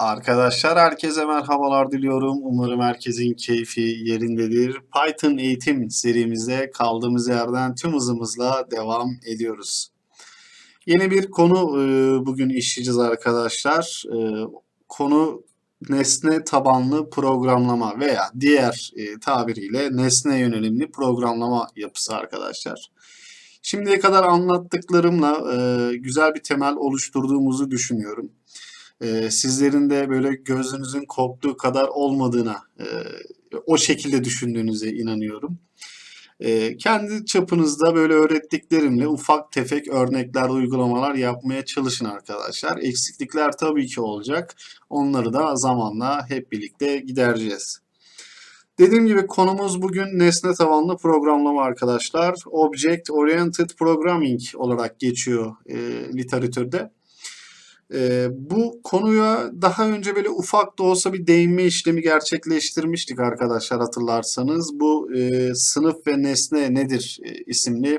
Arkadaşlar herkese merhabalar diliyorum. Umarım herkesin keyfi yerindedir. Python eğitim serimizde kaldığımız yerden tüm hızımızla devam ediyoruz. Yeni bir konu e, bugün işleyeceğiz arkadaşlar. E, Konu nesne tabanlı programlama veya diğer e, tabiriyle nesne yönelimli programlama yapısı arkadaşlar. Şimdiye kadar anlattıklarımla güzel bir temel oluşturduğumuzu düşünüyorum. E, sizlerin de böyle gözünüzün korktuğu kadar olmadığına, e, o şekilde düşündüğünüze inanıyorum. E, kendi çapınızda böyle öğrettiklerimle ufak tefek örnekler, uygulamalar yapmaya çalışın arkadaşlar. Eksiklikler tabii ki olacak. Onları da zamanla hep birlikte gidereceğiz. Dediğim gibi konumuz bugün nesne tabanlı programlama arkadaşlar. Object Oriented Programming olarak geçiyor e, literatürde. E, bu konuya daha önce böyle ufak da olsa bir değinme işlemi gerçekleştirmiştik arkadaşlar hatırlarsanız. Bu e, sınıf ve nesne nedir e, isimli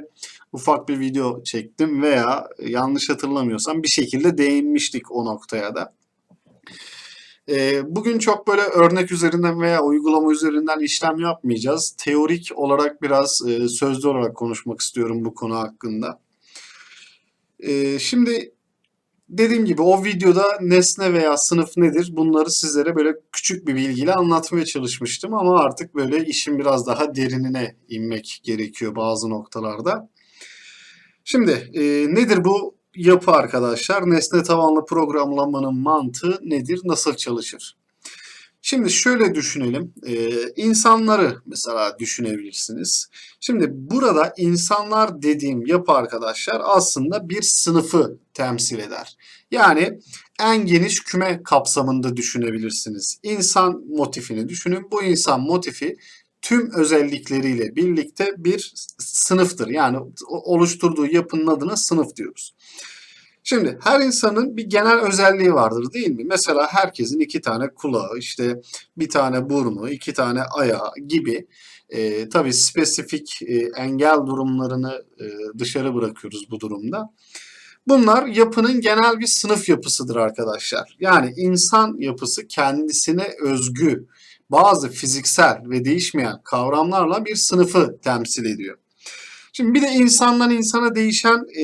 ufak bir video çektim veya yanlış hatırlamıyorsam bir şekilde değinmiştik o noktaya da. Ee, Bugün çok böyle örnek üzerinden veya uygulama üzerinden işlem yapmayacağız. Teorik olarak biraz e, sözlü olarak konuşmak istiyorum bu konu hakkında. Ee, Şimdi dediğim gibi o videoda nesne veya sınıf nedir bunları sizlere böyle küçük bir bilgiyle anlatmaya çalışmıştım ama artık böyle işin biraz daha derinine inmek gerekiyor bazı noktalarda. Şimdi e, nedir bu yapı arkadaşlar? Nesne tabanlı programlamanın mantığı nedir? Nasıl çalışır? Şimdi şöyle düşünelim. Ee, insanları mesela düşünebilirsiniz. Şimdi burada insanlar dediğim yapı arkadaşlar aslında bir sınıfı temsil eder. Yani en geniş küme kapsamında düşünebilirsiniz. İnsan motifini düşünün. Bu insan motifi tüm özellikleriyle birlikte bir sınıftır. Yani oluşturduğu yapının adına sınıf diyoruz. Şimdi her insanın bir genel özelliği vardır değil mi? Mesela herkesin iki tane kulağı, işte bir tane burnu, iki tane ayağı gibi e, tabii spesifik e, engel durumlarını e, dışarı bırakıyoruz bu durumda. Bunlar yapının genel bir sınıf yapısıdır arkadaşlar. Yani insan yapısı kendisine özgü bazı fiziksel ve değişmeyen kavramlarla bir sınıfı temsil ediyor. Şimdi bir de insandan insana değişen e,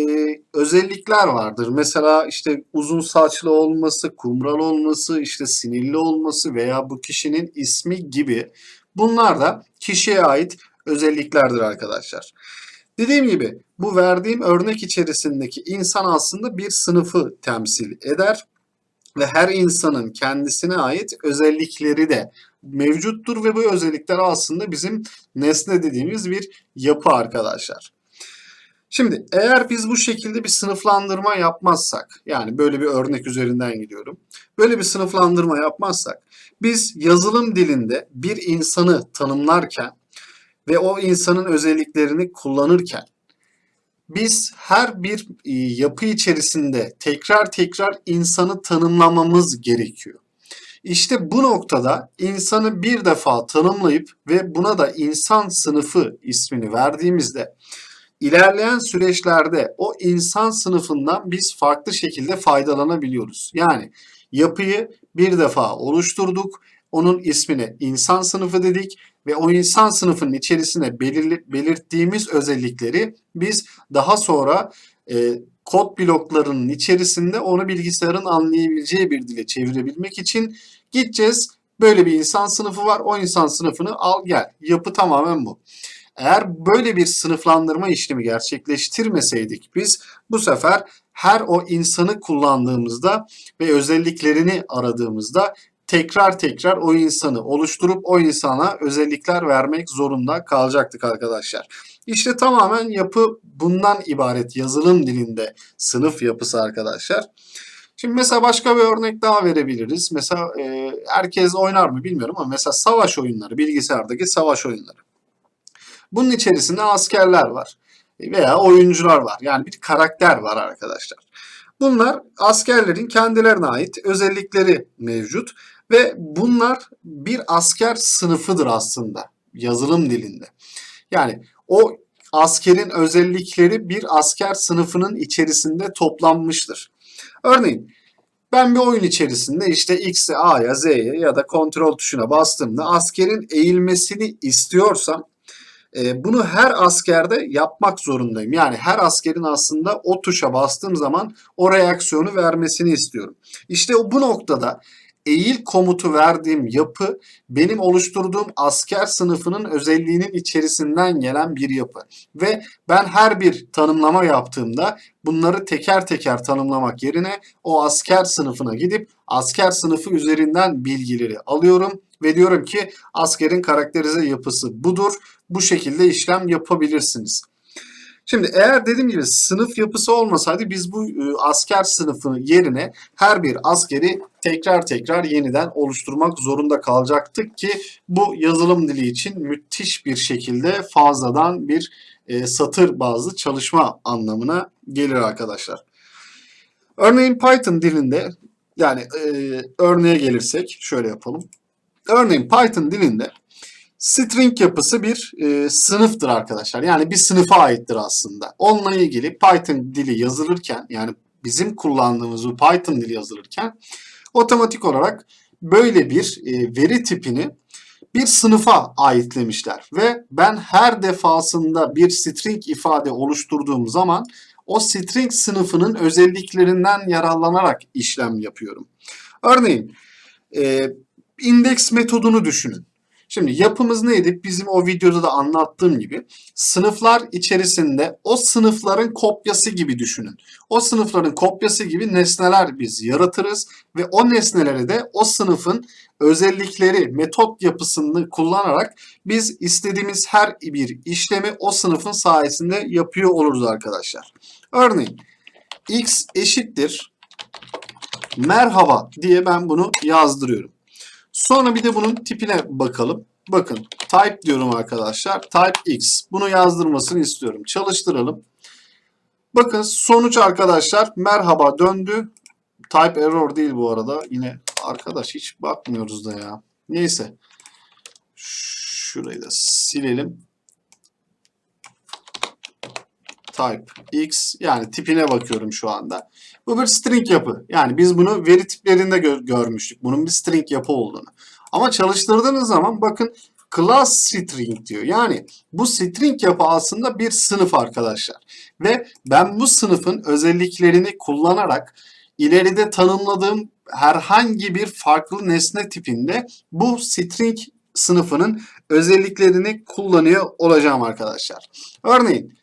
özellikler vardır. Mesela işte uzun saçlı olması, kumral olması, işte sinirli olması veya bu kişinin ismi gibi bunlar da kişiye ait özelliklerdir arkadaşlar. Dediğim gibi bu verdiğim örnek içerisindeki insan aslında bir sınıfı temsil eder ve her insanın kendisine ait özellikleri de mevcuttur ve bu özellikler aslında bizim nesne dediğimiz bir yapı arkadaşlar. Şimdi eğer biz bu şekilde bir sınıflandırma yapmazsak, yani böyle bir örnek üzerinden gidiyorum. Böyle bir sınıflandırma yapmazsak, biz yazılım dilinde bir insanı tanımlarken ve o insanın özelliklerini kullanırken biz her bir e, yapı içerisinde tekrar tekrar insanı tanımlamamız gerekiyor. İşte bu noktada insanı bir defa tanımlayıp ve buna da insan sınıfı ismini verdiğimizde ilerleyen süreçlerde o insan sınıfından biz farklı şekilde faydalanabiliyoruz. Yani yapıyı bir defa oluşturduk, onun ismini insan sınıfı dedik ve o insan sınıfının içerisine belirttiğimiz özellikleri biz daha sonra e, kod bloklarının içerisinde onu bilgisayarın anlayabileceği bir dile çevirebilmek için gideceğiz. Böyle bir insan sınıfı var. O insan sınıfını al gel. Yapı tamamen bu. Eğer böyle bir sınıflandırma işlemi gerçekleştirmeseydik biz bu sefer her o insanı kullandığımızda ve özelliklerini aradığımızda tekrar tekrar o insanı oluşturup o insana özellikler vermek zorunda kalacaktık arkadaşlar. İşte tamamen yapı bundan ibaret yazılım dilinde sınıf yapısı arkadaşlar. Şimdi mesela başka bir örnek daha verebiliriz. Mesela e, herkes oynar mı bilmiyorum ama mesela savaş oyunları, bilgisayardaki savaş oyunları. Bunun içerisinde askerler var veya oyuncular var. Yani bir karakter var arkadaşlar. Bunlar askerlerin kendilerine ait özellikleri mevcut ve bunlar bir asker sınıfıdır aslında yazılım dilinde. Yani o askerin özellikleri bir asker sınıfının içerisinde toplanmıştır. Örneğin Ben bir oyun içerisinde işte X'e, A'ya, Z'ye ya da kontrol tuşuna bastığımda askerin eğilmesini istiyorsam e, bunu her askerde yapmak zorundayım. Yani her askerin aslında o tuşa bastığım zaman o reaksiyonu vermesini istiyorum. İşte bu noktada eğil komutu verdiğim yapı benim oluşturduğum asker sınıfının özelliğinin içerisinden gelen bir yapı. Ve ben her bir tanımlama yaptığımda bunları teker teker tanımlamak yerine o asker sınıfına gidip asker sınıfı üzerinden bilgileri alıyorum ve diyorum ki askerin karakterize yapısı budur. Bu şekilde işlem yapabilirsiniz. Şimdi eğer dediğim gibi sınıf yapısı olmasaydı biz bu e, asker sınıfı yerine her bir askeri tekrar tekrar yeniden oluşturmak zorunda kalacaktık ki bu yazılım dili için müthiş bir şekilde fazladan bir e, satır bazlı çalışma anlamına gelir arkadaşlar. Örneğin Python dilinde yani e, örneğe gelirsek şöyle yapalım. Örneğin Python dilinde string yapısı bir e, sınıftır arkadaşlar. Yani bir sınıfa aittir aslında. Onunla ilgili Python dili yazılırken yani bizim kullandığımız bu Python dili yazılırken otomatik olarak böyle bir e, veri tipini bir sınıfa aitlemişler ve ben her defasında bir string ifade oluşturduğum zaman o string sınıfının özelliklerinden yararlanarak işlem yapıyorum. Örneğin e, indeks metodunu düşünün. Şimdi yapımız neydi? Bizim o videoda da anlattığım gibi sınıflar içerisinde o sınıfların kopyası gibi düşünün. O sınıfların kopyası gibi nesneler biz yaratırız ve o nesneleri de o sınıfın özellikleri, metot yapısını kullanarak biz istediğimiz her bir işlemi o sınıfın sayesinde yapıyor oluruz arkadaşlar. Örneğin x eşittir merhaba diye ben bunu yazdırıyorum. Sonra bir de bunun tipine bakalım. Bakın type diyorum arkadaşlar. Type x. Bunu yazdırmasını istiyorum. Çalıştıralım. Bakın sonuç arkadaşlar merhaba döndü. Type error değil bu arada. Yine arkadaş hiç bakmıyoruz da ya. Neyse. Şurayı da silelim. Type x yani tipine bakıyorum şu anda. Bu bir string yapı. Yani biz bunu veri tiplerinde gö görmüştük. Bunun bir string yapı olduğunu. Ama çalıştırdığınız zaman bakın class string diyor. Yani bu string yapı aslında bir sınıf arkadaşlar. Ve ben bu sınıfın özelliklerini kullanarak ileride tanımladığım herhangi bir farklı nesne tipinde bu string sınıfının özelliklerini kullanıyor olacağım arkadaşlar. Örneğin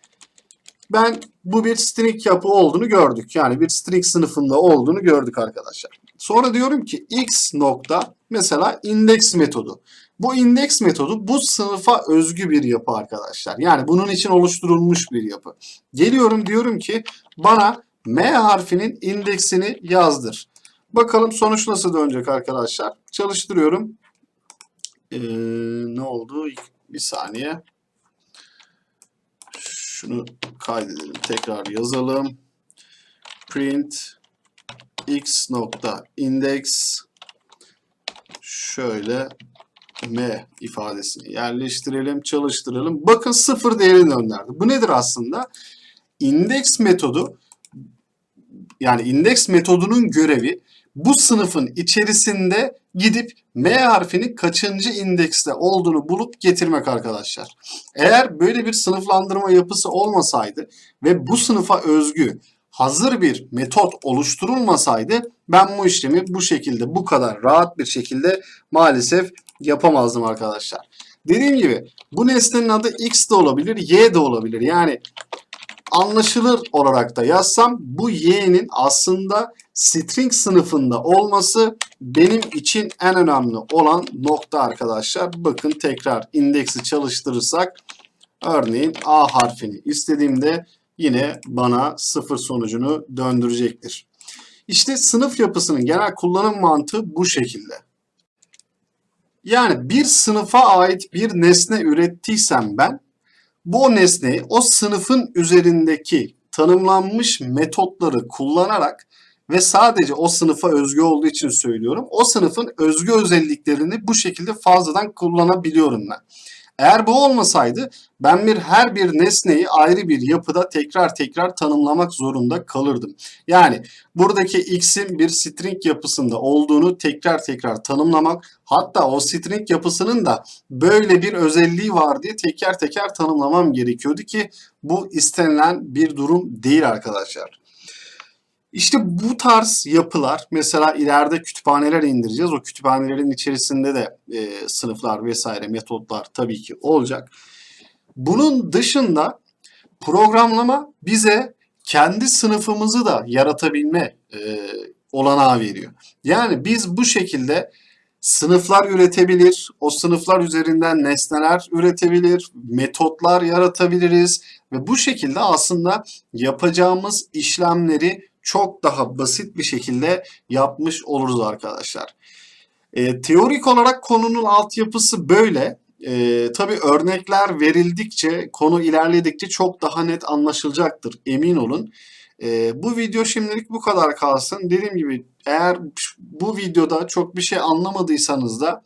ben bu bir string yapı olduğunu gördük. Yani bir string sınıfında olduğunu gördük arkadaşlar. Sonra diyorum ki x nokta mesela index metodu. Bu index metodu bu sınıfa özgü bir yapı arkadaşlar. Yani bunun için oluşturulmuş bir yapı. Geliyorum diyorum ki bana m harfinin indeksini yazdır. Bakalım sonuç nasıl dönecek arkadaşlar. Çalıştırıyorum. Ee, ne oldu? Bir saniye. Şunu kaydedelim. Tekrar yazalım. Print x nokta index şöyle m ifadesini yerleştirelim, çalıştıralım. Bakın sıfır değerini gönderdi. Bu nedir aslında? Index metodu yani index metodunun görevi bu sınıfın içerisinde gidip M harfinin kaçıncı indekste olduğunu bulup getirmek arkadaşlar. Eğer böyle bir sınıflandırma yapısı olmasaydı ve bu sınıfa özgü hazır bir metot oluşturulmasaydı ben bu işlemi bu şekilde bu kadar rahat bir şekilde maalesef yapamazdım arkadaşlar. Dediğim gibi bu nesnenin adı x de olabilir, y de olabilir. Yani anlaşılır olarak da yazsam bu y'nin aslında string sınıfında olması benim için en önemli olan nokta arkadaşlar. Bakın tekrar indeksi çalıştırırsak örneğin A harfini istediğimde yine bana sıfır sonucunu döndürecektir. İşte sınıf yapısının genel kullanım mantığı bu şekilde. Yani bir sınıfa ait bir nesne ürettiysem ben bu nesneyi o sınıfın üzerindeki tanımlanmış metotları kullanarak ve sadece o sınıfa özgü olduğu için söylüyorum. O sınıfın özgü özelliklerini bu şekilde fazladan kullanabiliyorum ben. Eğer bu olmasaydı ben bir her bir nesneyi ayrı bir yapıda tekrar tekrar tanımlamak zorunda kalırdım. Yani buradaki x'in bir string yapısında olduğunu tekrar tekrar tanımlamak hatta o string yapısının da böyle bir özelliği var diye teker teker tanımlamam gerekiyordu ki bu istenilen bir durum değil arkadaşlar. İşte bu tarz yapılar mesela ileride kütüphaneler indireceğiz. O kütüphanelerin içerisinde de e, sınıflar vesaire metotlar tabii ki olacak. Bunun dışında programlama bize kendi sınıfımızı da yaratabilme e, olanağı veriyor. Yani biz bu şekilde sınıflar üretebilir, o sınıflar üzerinden nesneler üretebilir, metotlar yaratabiliriz ve bu şekilde aslında yapacağımız işlemleri çok daha basit bir şekilde yapmış oluruz arkadaşlar. E, teorik olarak konunun altyapısı böyle. E, tabii örnekler verildikçe, konu ilerledikçe çok daha net anlaşılacaktır emin olun. E, bu video şimdilik bu kadar kalsın. Dediğim gibi eğer bu videoda çok bir şey anlamadıysanız da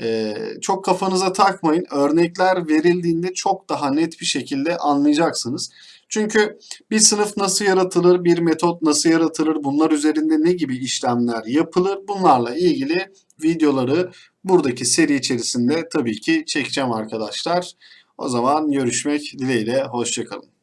e, çok kafanıza takmayın. Örnekler verildiğinde çok daha net bir şekilde anlayacaksınız. Çünkü bir sınıf nasıl yaratılır, bir metot nasıl yaratılır, bunlar üzerinde ne gibi işlemler yapılır bunlarla ilgili videoları buradaki seri içerisinde tabii ki çekeceğim arkadaşlar. O zaman görüşmek dileğiyle, hoşçakalın.